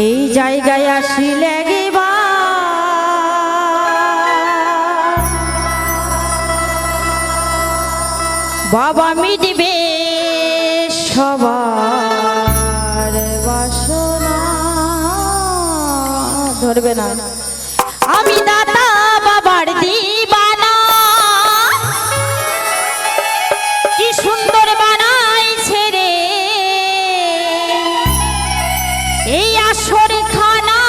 এই জায়গায় আসিলে গেবা বাবা মিটবে সবার ধরবে না। আমি দাদা বাবার দিবানা। কি সুন্দর বানাইছে রে। এই আসর খানা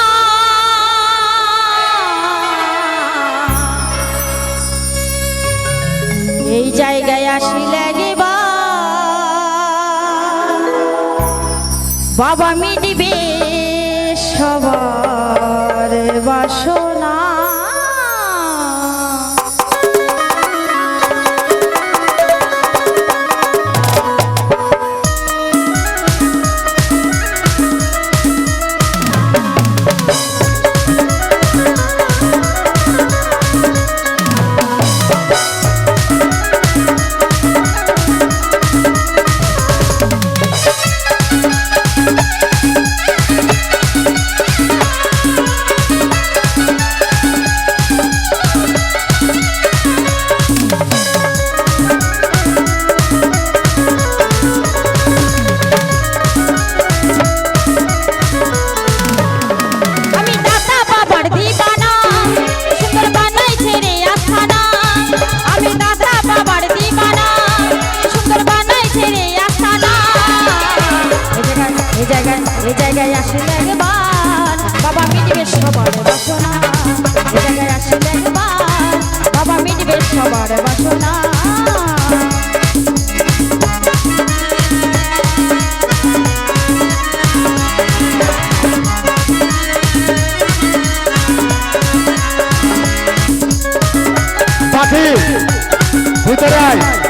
এই জায়গায় আসিলে গেবা বাবা মিটবে পাখি ভিতরে আয়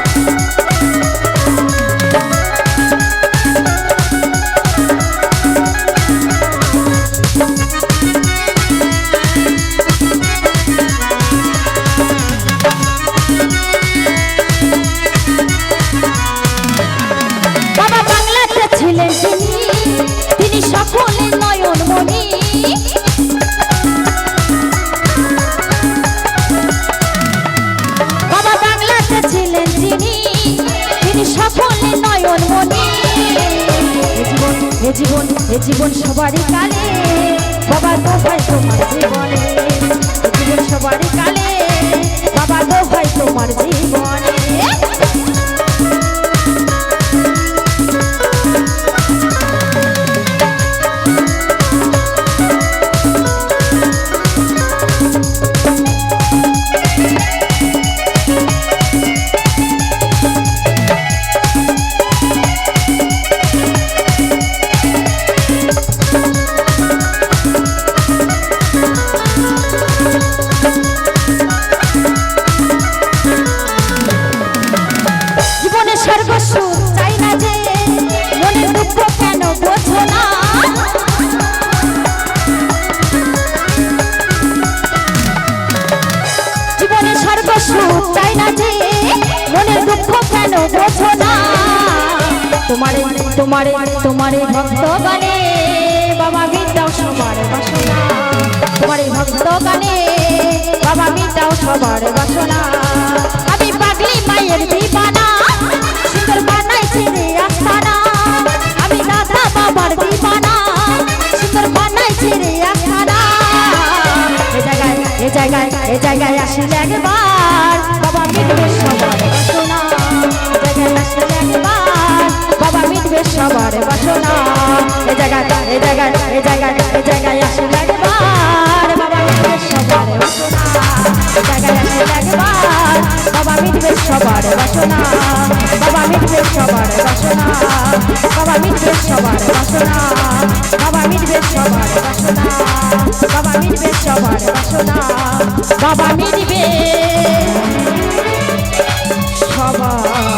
জীবন এ জীবন সবারই কালে। বাবা তোমার জীবনে জীবন সবারই কালে। মনে দুঃখ কেন বোঝো না। তোমার তোমার তোমার ভক্ত গানে বাবা মিটাও সবার বাসনা। তোমার ভক্ত গানে বাবা সবার বাসনা। বাবা মিটবে সবার বাসনা। বাবা মিটবে সবার বাসনা। বাবা মিটবে সবার বাসনা। বাবা মিটবে সবার বাসনা। বাবা মিটবে সবার বাসনা। বাবা মিটবে সবার